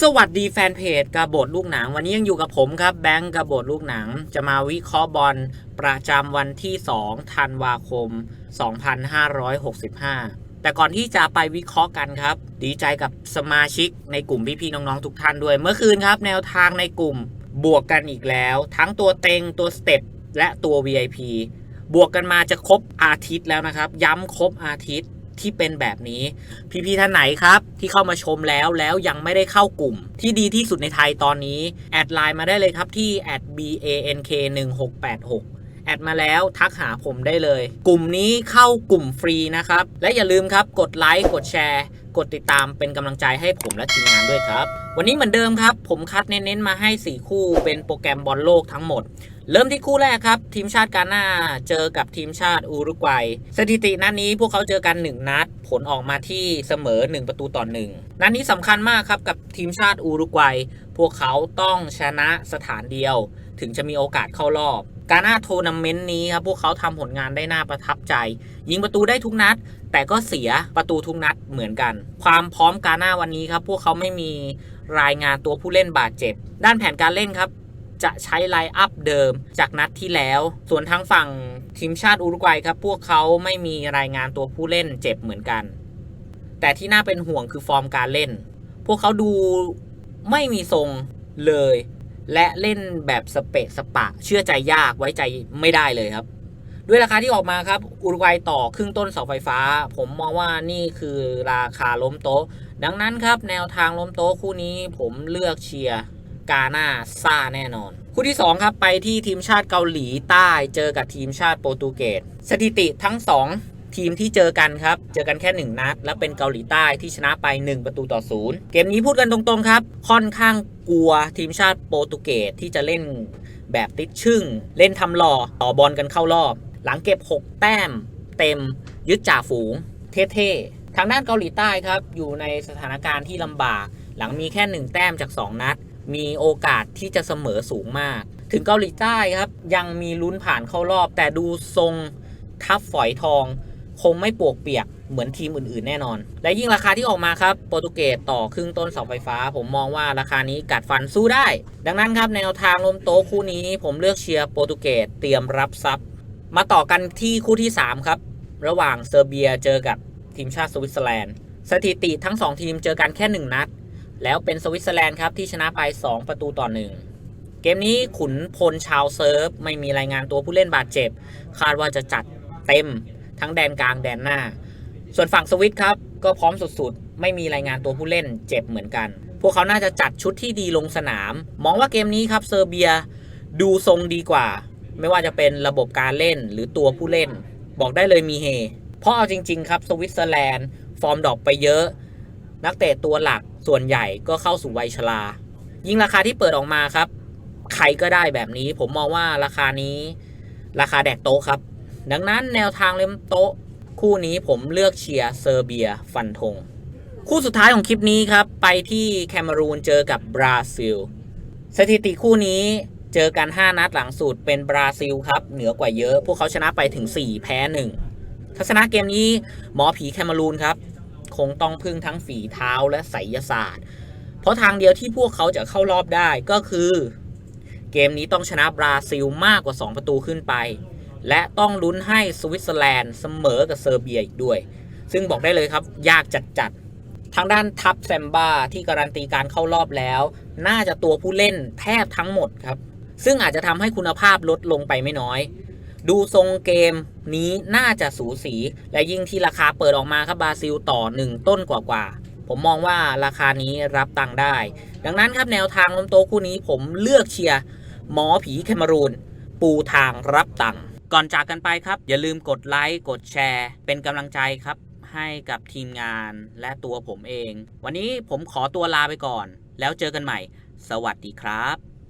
สวัสดีแฟนเพจกระโบทลูกหนัง วันนี้ยังอยู่กับผมครับแบงก์กระโบทลูกหนัง จะมาวิเคราะห์บอลประจำวันที่ 2 ธันวาคม 2565 แต่ก่อนที่จะไปวิเคราะห์กันครับ ดีใจกับสมาชิกในกลุ่มพี่ๆน้องๆทุกท่านด้วย เมื่อคืนครับแนวทางในกลุ่มบวกกันอีกแล้ว ทั้งตัวเต็งตัวสเต็ปและตัว VIP บวกกันมาจะครบอาทิตย์แล้วนะครับ ย้ำครบอาทิตย์ ที่เป็นแบบนี้ พี่ๆท่านไหนครับ ที่เข้ามาชมแล้วแล้วยังไม่ได้เข้ากลุ่ม ที่ดีที่สุดในไทยตอนนี้ แอดไลน์มาได้เลยครับที่ @bank 1 6 8 6แอดมาแล้วทักหาผมได้เลย กลุ่มนี้เข้ากลุ่มฟรีนะครับ และอย่าลืมครับ กดไลค์ กดแชร์ กดติดตามเป็นกำลังใจให้ผมและทีมงานด้วยครับ วันนี้เหมือนเดิมครับ ผมคัดเน้นๆมาให้ 4 คู่เป็นโปรแกรมบอลโลกทั้งหมด เริ่มที่คู่แรกครับ ทีมชาติกาหน้าเจอกับทีมชาติอุรุกวัย สถิตินัดนี้พวกเขาเจอกัน 1 นัด ผลออกมาที่เสมอ 1 ประตูต่อหนึ่งนัดนี้สำคัญมากครับกับทีมชาติอุรุกวัย พวกเขาต้องชนะสถานเดียว ถึงจะมีโอกาสเข้ารอบกาหน้าโทรนาเมนต์นี้ครับพวกเขาทำผลงานได้น่าประทับใจ ยิงประตูได้ทุกนัด แต่ก็เสียประตูทุกนัดเหมือนกัน ความพร้อมกาหน้าวันนี้ครับพวกเขาไม่มีรายงานตัวผู้เล่นบาดเจ็บ ด้านแผนการเล่นครับ จะใช้ไลน์อัพเดิมจากนัดที่แล้ว ส่วนทางฝั่งทีมชาติอุรุกวัยครับ พวกเขาไม่มีรายงานตัวผู้เล่นเจ็บเหมือนกัน แต่ที่น่าเป็นห่วงคือฟอร์มการเล่น พวกเขาดูไม่มีทรงเลย และเล่นแบบสเปะสปะ เชื่อใจยากไว้ใจไม่ได้เลยครับ ด้วยราคาที่ออกมาครับ อุรุกวัยต่อครึ่งต้นเสาไฟฟ้า ผมมองว่านี่คือราคาล้มโต๊ะ ดังนั้นครับแนวทางล้มโต๊ะคู่นี้ผมเลือกเชียร์ กาหน้าซ่าแน่นอน คู่ที่ 2 ครับ ไปที่ทีมชาติเกาหลีใต้เจอกับทีมชาติโปรตุเกสสถิติทั้ง 2ทีมที่เจอกันครับ เจอกันแค่ 1 นัด และเป็นเกาหลีใต้ที่ชนะไป 1 ประตูต่อศูนย์เกมนี้พูดกันตรงๆครับ ค่อนข้างกลัวทีมชาติโปรตุเกสที่จะเล่นแบบติดชึ่ง เล่นทำหล่อต่อบอลกันเข้ารอบ หลังเก็บ 6 แต้ม เต็ม ยึดจ่าฝูง เท่ๆ ทางด้านเกาหลีใต้ครับ อยู่ในสถานการณ์ที่ลำบาก หลังมีแค่ 1 แต้มจาก 2 นัด มีโอกาสที่จะเสมอสูงมาก ถึงเกาหลีใต้ครับ ยังมีลุ้นผ่านเข้ารอบ แต่ดูทรงทับฝอยทอง คงไม่ปวกเปียกเหมือนทีมอื่นๆ แน่นอน และยิ่งราคาที่ออกมาครับ โปรตุเกสต่อครึ่งต้นเสาไฟฟ้า ผมมองว่าราคานี้กัดฟันสู้ได้ ดังนั้นครับแนวทางล้มโต๊ะคู่นี้ ผมเลือกเชียร์โปรตุเกสเตรียมรับทรัพย์ มาต่อกันที่คู่ที่ 3 ครับ ระหว่างเซอร์เบียเจอกับทีมชาติสวิตเซอร์แลนด์ สถิติทั้ง 2 ทีมเจอกันแค่ 1 นัด แล้วเป็นสวิตเซอร์แลนด์ครับที่ชนะไป 2 ประตูต่อ 1 เกมนี้ขุนพลชาวเซิร์ฟ ไม่มีรายงานตัวผู้เล่นบาดเจ็บ คาดว่าจะจัดเต็มทั้งแดนกลางแดนหน้า ส่วนฝั่งสวิตครับ ก็พร้อมสุดๆ ไม่มีรายงานตัวผู้เล่นเจ็บเหมือนกัน พวกเขาน่าจะจัดชุดที่ดีลงสนาม มองว่าเกมนี้ครับเซอร์เบียดูทรงดีกว่า ไม่ว่าจะเป็นระบบการเล่นหรือตัวผู้เล่น บอกได้เลยมีเฮ เพราะเอาจริง ๆ ครับสวิตเซอร์แลนด์ฟอร์มดรอปไปเยอะ นักเตะตัวหลักส่วนใหญ่ก็เข้าสู่วัยชรา ยิ่งราคาที่เปิดออกมาครับ ใครก็ได้แบบนี้ผมมองว่าราคานี้ราคาแดกโต๊ะครับ ดังนั้นแนวทางเล่มโต๊ะ คู่นี้ผมเลือกเชียร์เซอร์เบียฟันธงคู่สุดท้ายของคลิปนี้ครับ ไปที่แคนารูนเจอกับบราซิล สถิติคู่นี้เจอกัน 5 นัดหลังสุดเป็นบราซิลครับ เหนือกว่าเยอะ พวกเขาชนะไปถึง 4 แพ้ 1ทัศนะเกมนี้หมอผีแคนารูนครับ คงต้องพึ่งทั้งฝีเท้าและไสยศาสตร์ เพราะทางเดียวที่พวกเขาจะเข้ารอบได้ก็คือ เกมนี้ต้องชนะบราซิลมากกว่า 2 ประตูขึ้นไป และต้องลุ้นให้สวิตเซอร์แลนด์เสมอกับเซอร์เบียอีกด้วย ซึ่งบอกได้เลยครับ ยากจัดๆทางด้านทัพแซมบ้าที่การันตีการเข้ารอบแล้ว น่าจะตัวผู้เล่นแทบทั้งหมดครับซึ่งอาจจะทำให้คุณภาพลดลงไปไม่น้อย ดูทรงเกมนี้น่าจะสูสี และยิ่งที่ราคาเปิดออกมาครับบราซิลต่อ 1 ต้นกว่าๆผมมองว่าราคานี้รับตังค์ได้ ดังนั้นครับแนวทางล้มโต๊ะคู่นี้ผมเลือกเชียร์หมอผีแคมารูน ปูทางรับตังค์ก่อนจากกันไปครับ อย่าลืมกดไลค์กดแชร์ เป็นกำลังใจครับ ให้กับทีมงานและตัวผมเอง วันนี้ผมขอตัวลาไปก่อน แล้วเจอกันใหม่ สวัสดีครับ